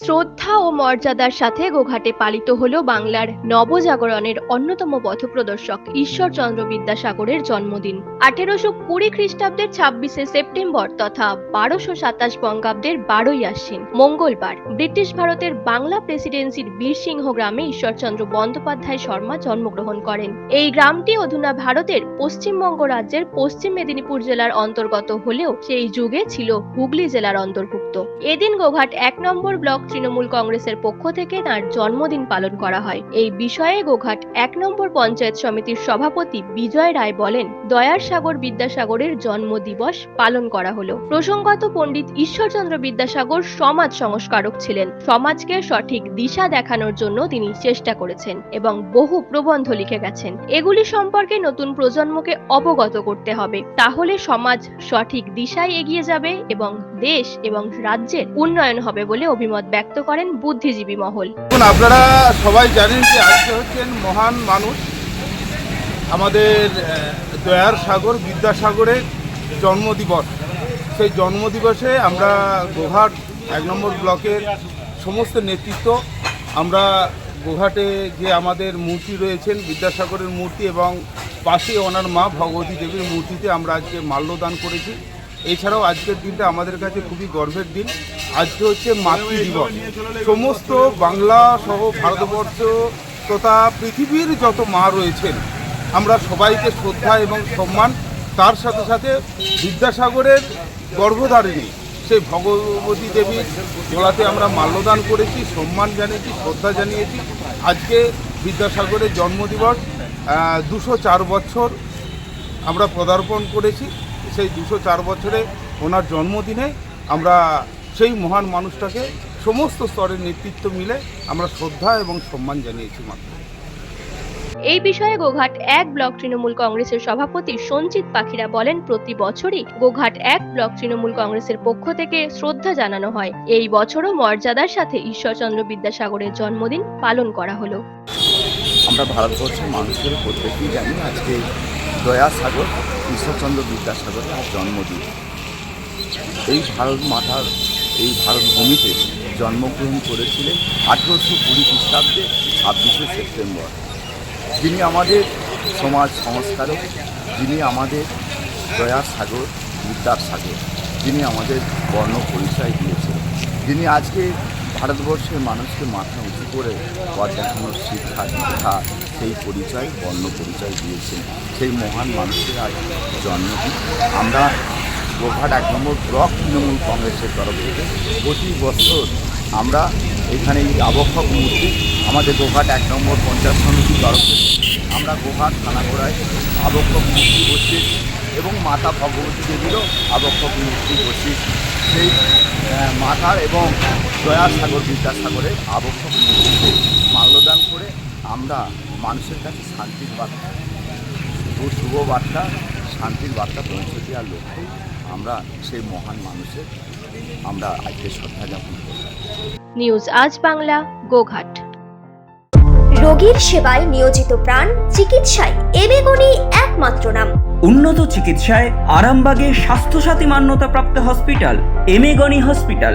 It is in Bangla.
শ্রদ্ধা ও মর্যাদার সাথে গোঘাটে পালিত হল বাংলার নবজাগরণের অন্যতম পথপ্রদর্শক ঈশ্বরচন্দ্র বিদ্যাসাগরের জন্মদিন। আঠেরোশো কুড়ি খ্রিস্টাব্দের ছাব্বিশে সেপ্টেম্বর তথা বারোশো সাতাশ বঙ্গাব্দের বারোই আশ্বিন, মঙ্গলবার, ব্রিটিশ ভারতের বাংলা প্রেসিডেন্সির বীরসিংহ গ্রামে ঈশ্বরচন্দ্র বন্দ্যোপাধ্যায় শর্মা জন্মগ্রহণ করেন। এই গ্রামটি অধুনা ভারতের পশ্চিমবঙ্গ রাজ্যের পশ্চিম মেদিনীপুর জেলার অন্তর্গত হলেও সেই যুগে ছিল হুগলি জেলার অন্তর্ভুক্ত। এদিন গোঘাট এক নম্বর ব্লক তৃণমূল কংগ্রেসের পক্ষ থেকে তার জন্মদিন পালন করা হয়। এই বিষয়ে গোঘাট এক নম্বর পঞ্চায়েত সমিতির সভাপতি বিজয় রায় বলেন, দয়ার সাগর বিদ্যাসাগরের জন্ম দিবস পালন করা হলো। প্রসঙ্গত পণ্ডিত ঈশ্বরচন্দ্র বিদ্যাসাগর সমাজ সংস্কারক ছিলেন। সমাজকে সঠিক দিশা দেখানোর জন্য তিনি চেষ্টা করেছেন এবং বহু প্রবন্ধ লিখে গেছেন। এগুলি সম্পর্কে নতুন প্রজন্মকে অবগত করতে হবে। তাহলে সমাজ সঠিক দিশায় এগিয়ে যাবে এবং দেশ এবং রাজ্যের উন্নয়ন হবে বলে অভিমত ব্যক্ত করেন বুদ্ধিজীবী মহল। আপনারা সবাই জানেন যে আজকে হচ্ছেন মহান মানুষ। আমাদের দয়ার সাগর বিদ্যাসাগরের জন্মদিবস। সেই জন্মদিবসে আমরা গোঘাট এক নম্বর ব্লকের সমস্ত নেতৃত্ব, আমরা গোঘাটে যে আমাদের মূর্তি রয়েছেন, বিদ্যাসাগরের মূর্তি এবং পাশে ওনার মা ভগবতী দেবীর মূর্তিতে আমরা আজকে মাল্যদান করেছি। এছাড়াও আজকের দিনটা আমাদের কাছে খুবই গর্বের দিন। আজকে হচ্ছে মাতৃ দিবস। সমস্ত বাংলা সহ ভারতবর্ষ তথা পৃথিবীর যত মা রয়েছেন, আমরা সবাইকে শ্রদ্ধা এবং সম্মান, তার সাথে সাথে বিদ্যাসাগরের গর্ভধারিণী সেই ভগবতী দেবীর গলাতে আমরা মাল্যদান করেছি, সম্মান জানিয়েছি, শ্রদ্ধা জানিয়েছি। আজকে বিদ্যাসাগরের জন্মদিবস দুশো চার বছর আমরা পদার্পণ করেছি। সেই দুশো চার বছরে ওনার জন্মদিনে আমরা সেই মহান মানুষটাকে সমস্ত স্তরের নেতৃত্ব মিলে আমরা শ্রদ্ধা এবং সম্মান জানিয়েছি মাত্র। এই বিষয়ে গোঘাট এক ব্লক তৃণমূল কংগ্রেসের সভাপতি সঞ্চিত পাখিরা বলেন প্রতি বছরই গোঘাট এক ব্লক তৃণমূল কংগ্রেসের পক্ষ থেকে শ্রদ্ধা জানানো হয়। এই বছরও মর্যাদার সাথে ঈশ্বরচন্দ্র বিদ্যাসাগরের জন্মদিন পালন করা হলো। আমরা ভারতবর্ষের মানুষের প্রত্যেকেই জানি আজকে দয়া সাগর। ঈশ্বরচন্দ্র বিদ্যাসাগরের জন্মদিন। এই ভারত মাতার, এই ভারত ভূমিতে জন্মগ্রহণ করেছিলেন আঠেরোশো কুড়ি খ্রিস্টাব্দে ছাব্বিশে সেপ্টেম্বর। যিনি আমাদের সমাজ সংস্কারক, যিনি আমাদের দয়ার সাগর বিদ্যার সাগর যিনি আমাদের বর্ণ পরিচয় দিয়েছেন। যিনি আজকে ভারতবর্ষের মানুষকে মাথা উঁচু করে পথ শিক্ষা দীক্ষা সেই পরিচয়, বর্ণ পরিচয় দিয়েছেন। সেই মহান মানুষের আজ জন্মদিন। আমরা গোঘাট এক নম্বর ব্লক তৃণমূল কংগ্রেসের তরফ থেকে প্রতি বছর আমরা এখানে এই আবক্ষক মূর্তি আমাদের গোঘাট এক নম্বর পঞ্চায়েত সমিতির তরফ থেকে আমরা গোঘাট থানাগোড়ায় আবক্ষক মূর্তি বসছি এবং মাতা ভগবতী দেবীরও আবক্ষক মূর্তি বসছি সেই মাতার এবং দয়ার সাগর বিদ্যাসাগরের আবক্ষক মূর্তিতে মাল্যদান আমরা মানুষের কাছে শান্তির বার্তা ও শুভ বার্তা শান্তির বার্তা পৌঁছে দেওয়ার লক্ষ্যে আমরা সেই মহান মানুষের আমরা আজকে শ্রদ্ধা জ্ঞাপন করি নিউজ আজ বাংলা গোঘাট। রোগীর সেবায় নিয়োজিত প্রাণ চিকিৎসায় এবেগুনি একমাত্র নাম। উন্নত চিকিৎসায় আরামবাগে স্বাস্থ্যসাথী মান্যতাপ্রাপ্ত হসপিটাল এমেগনি হসপিটাল।